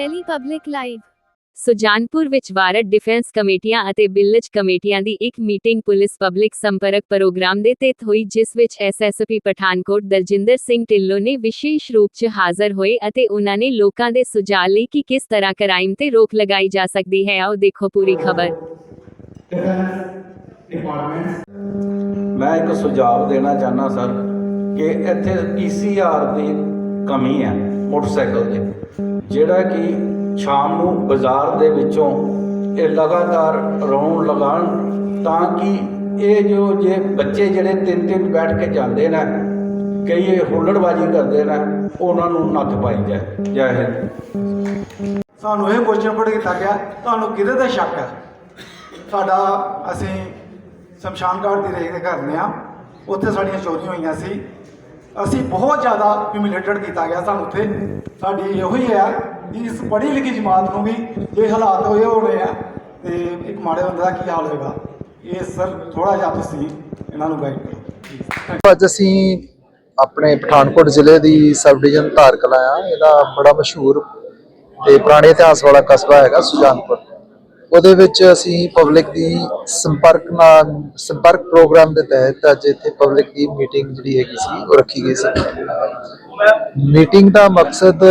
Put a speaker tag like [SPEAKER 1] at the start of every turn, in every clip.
[SPEAKER 1] Delhi public live.
[SPEAKER 2] Sujanpur ਵਿੱਚ ward defence ਕਮੇਟੀਆਂ ਅਤੇ ਬਿਲਜ ਕਮੇਟੀਆਂ ਦੀ ਇੱਕ ਮੀਟਿੰਗ ਪੁਲਿਸ ਪਬਲਿਕ ਸੰਪਰਕ ਪ੍ਰੋਗਰਾਮ ਦੇ ਤਹਿਤ ਹੋਈ ਜਿਸ ਵਿੱਚ ਐਸਐਸਪੀ ਪਠਾਨਕੋਟ ਦਲਜਿੰਦਰ ਸਿੰਘ ਢਿੱਲੋਂ ਨੇ ਵਿਸ਼ੇਸ਼ ਰੂਪ 'ਚ ਹਾਜ਼ਰ ਹੋਏ ਅਤੇ ਉਹਨਾਂ ਨੇ ਲੋਕਾਂ ਦੇ ਸੁਝਾਅ ਲਈ ਕਿ ਕਿਸ ਤਰ੍ਹਾਂ ਕ੍ਰਾਈਮ ਤੇ ਰੋਕ ਲਗਾਈ ਜਾ ਸਕਦੀ ਹੈ ਆਓ ਦੇਖੋ ਪੂਰੀ ਖਬਰ।
[SPEAKER 3] ਡਿਪਾਰਟਮੈਂਟ
[SPEAKER 4] ਮੈਂ ਇੱਕ ਸੁਝਾਅ ਦੇਣਾ ਚਾਹਨਾ ਸਰ ਕਿ ਇੱਥੇ ਪੀਸੀਆਰ ਦੀ ਕਮੀ ਹੈ। ਮੋਟਰਸਾਈਕਲ ਦੇ ਜਿਹੜਾ ਕਿ ਸ਼ਾਮ ਨੂੰ ਬਾਜ਼ਾਰ ਦੇ ਵਿੱਚੋਂ ਇਹ ਲਗਾਤਾਰ ਰੌਣ ਲਗਾਉਣ ਤਾਂ ਕਿ ਇਹ ਜੋ ਜੇ ਬੱਚੇ ਜਿਹੜੇ ਤਿੰਨ ਤਿੰਨ ਬੈਠ ਕੇ ਜਾਂਦੇ ਨੇ, ਕਈ ਇਹ ਹੁੱਲੜਬਾਜ਼ੀ ਕਰਦੇ ਨੇ, ਉਹਨਾਂ ਨੂੰ ਨੱਥ ਪਾਈ ਜਾਏ। ਜੈ ਹਿੰਦ।
[SPEAKER 3] ਸਾਨੂੰ ਇਹ ਕੁਐਸਚਨ ਪੁੱਟ ਕੀਤਾ ਗਿਆ। ਤੁਹਾਨੂੰ ਕਿਹਦੇ ਤੇ ਸ਼ੱਕ ਹੈ? ਸਾਡਾ ਅਸੀਂ ਸ਼ਮਸ਼ਾਨ ਘਾਟ ਦੀ ਰੇਖ ਦੇ ਕਰਦੇ ਨੇ ਆ। ਉੱਥੇ ਸਾਡੀਆਂ ਚੋਰੀਆਂ ਹੋਈਆਂ ਸੀ। ਅਸੀਂ ਬਹੁਤ ਜ਼ਿਆਦਾ ਹਿਊਮਿਲੇਟਡ ਕੀਤਾ ਗਿਆ ਸਾਨੂੰ ਉੱਥੇ। ਸਾਡੀ ਇਹੋ ਹੀ ਹੈ ਕਿ ਇਸ ਪੜ੍ਹੀ ਲਿਖੀ ਜਮਾਤ ਨੂੰ ਵੀ ਜੇ ਹਾਲਾਤ ਹੋਏ ਹੋਣੇ ਆ ਤੇ ਇੱਕ ਮਾੜੇ ਬੰਦੇ ਦਾ ਕੀ ਹਾਲ ਹੋਏਗਾ? ਇਹ ਸਰ ਥੋੜਾ ਜਿਹਾ ਤੁਸੀਂ ਇਹਨਾਂ ਨੂੰ ਗਾਈਡ ਕਰੋ।
[SPEAKER 5] ਅੱਜ ਅਸੀਂ ਆਪਣੇ ਪਠਾਨਕੋਟ ਜ਼ਿਲ੍ਹੇ ਦੀ ਸਬ ਡਿਵੀਜ਼ਨ ਧਾਰ ਆ ਇਹਦਾ ਬੜਾ ਮਸ਼ਹੂਰ ਤੇ ਪੁਰਾਣੇ ਇਤਿਹਾਸ ਵਾਲਾ ਕਸਬਾ ਹੈਗਾ ਸੁਜਾਨਪੁਰ। ਉਹਦੇ ਵਿੱਚ ਅਸੀਂ ਪਬਲਿਕ ਦੀ ਸੰਪਰਕ ਨਾਲ, ਸੰਪਰਕ ਪ੍ਰੋਗਰਾਮ ਦੇ ਤਹਿਤ ਅੱਜ ਇੱਥੇ ਪਬਲਿਕ ਦੀ ਮੀਟਿੰਗ ਜਿਹੜੀ ਹੈਗੀ ਸੀ, ਉਹ ਰੱਖੀ ਗਈ ਸੀ। ਮੀਟਿੰਗ ਦਾ ਮਕਸਦ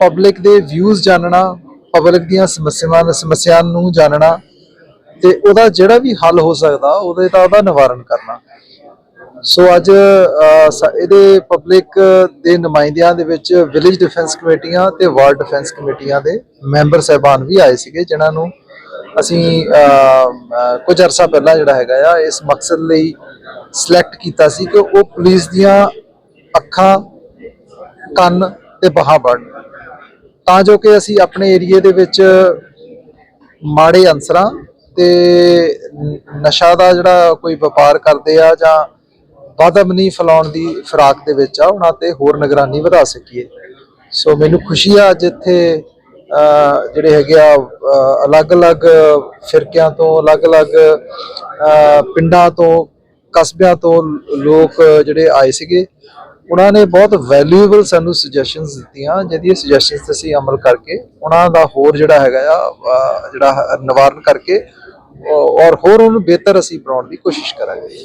[SPEAKER 5] ਪਬਲਿਕ ਦੇ ਵਿਊਜ਼ ਜਾਣਨਾ ਪਬਲਿਕ ਦੀਆਂ ਸਮੱਸਿਆਵਾਂ ਸਮੱਸਿਆਵਾਂ ਨੂੰ ਜਾਣਨਾ ਤੇ ਉਹਦਾ ਜਿਹੜਾ ਵੀ ਹੱਲ ਹੋ ਸਕਦਾ, ਉਹਦੇ ਦਾ ਉਹਦਾ ਨਿਵਾਰਨ ਕਰਨਾ। ਸੋ ਅੱਜ ਇਹਦੇ ਪਬਲਿਕ ਦੇ ਨੁਮਾਇੰਦਿਆਂ ਦੇ ਵਿੱਚ ਵਿਲੇਜ ਡਿਫੈਂਸ ਕਮੇਟੀਆਂ ਤੇ ਵਾਰਡ ਡਿਫੈਂਸ ਕਮੇਟੀਆਂ ਦੇ ਮੈਂਬਰ ਸਹਿਬਾਨ ਵੀ ਆਏ ਸੀਗੇ, ਜਿਨ੍ਹਾਂ ਨੂੰ ਅਸੀਂ ਕੁਝ ਅਰਸਾ ਪਹਿਲਾਂ ਜਿਹੜਾ ਹੈਗਾ ਆ, ਇਸ ਮਕਸਦ ਲਈ ਸਿਲੈਕਟ ਕੀਤਾ ਸੀ ਕਿ ਉਹ ਪੁਲਿਸ ਦੀਆਂ ਅੱਖਾਂ, ਕੰਨ ਤੇ ਬਾਹਾਂ ਬਣਨ ਤਾਂ ਜੋ ਕਿ ਅਸੀਂ ਆਪਣੇ ਏਰੀਏ ਦੇ ਵਿੱਚ ਮਾੜੇ ਅਨਸਰਾਂ ਤੇ ਨਸ਼ਾ ਦਾ ਜਿਹੜਾ ਕੋਈ ਵਪਾਰ ਕਰਦੇ ਆ ਜਾਂ ਵਾਧਮਨੀ ਫੈਲਾਉਣ ਦੀ ਫਿਰਾਕ ਦੇ ਵਿੱਚ ਆ, ਉਹਨਾਂ ਤੇ ਹੋਰ ਨਿਗਰਾਨੀ ਵਧਾ ਸਕੀਏ। ਸੋ ਮੈਨੂੰ ਖੁਸ਼ੀ ਆ ਅੱਜ ਇੱਥੇ ਜਿਹੜੇ ਹੈਗੇ ਆ ਅਲੱਗ-ਅਲੱਗ ਫਿਰਕਿਆਂ ਤੋਂ, ਅਲੱਗ-ਅਲੱਗ ਪਿੰਡਾਂ ਤੋਂ, ਕਸਬਿਆਂ ਤੋਂ ਲੋਕ ਜਿਹੜੇ ਆਏ ਸੀਗੇ, ਉਹਨਾਂ ਨੇ ਬਹੁਤ ਵੈਲਿਊਏਬਲ ਸਾਨੂੰ ਸੁਜੈਸ਼ਨਸ ਦਿੱਤੀਆਂ, ਜਿਹਦੀ ਸੁਜੈਸ਼ਨਸ ਤੇ ਅਸੀਂ ਅਮਲ ਕਰਕੇ, ਉਹਨਾਂ ਦਾ ਹੋਰ ਜਿਹੜਾ ਹੈਗਾ ਆ ਜਿਹੜਾ ਨਿਵਾਰਨ ਕਰਕੇ ਔਰ ਹੋਰ ਉਹਨੂੰ ਬਿਹਤਰ ਅਸੀਂ ਬਣਾਉਣ ਦੀ ਕੋਸ਼ਿਸ਼ ਕਰਾਂਗੇ।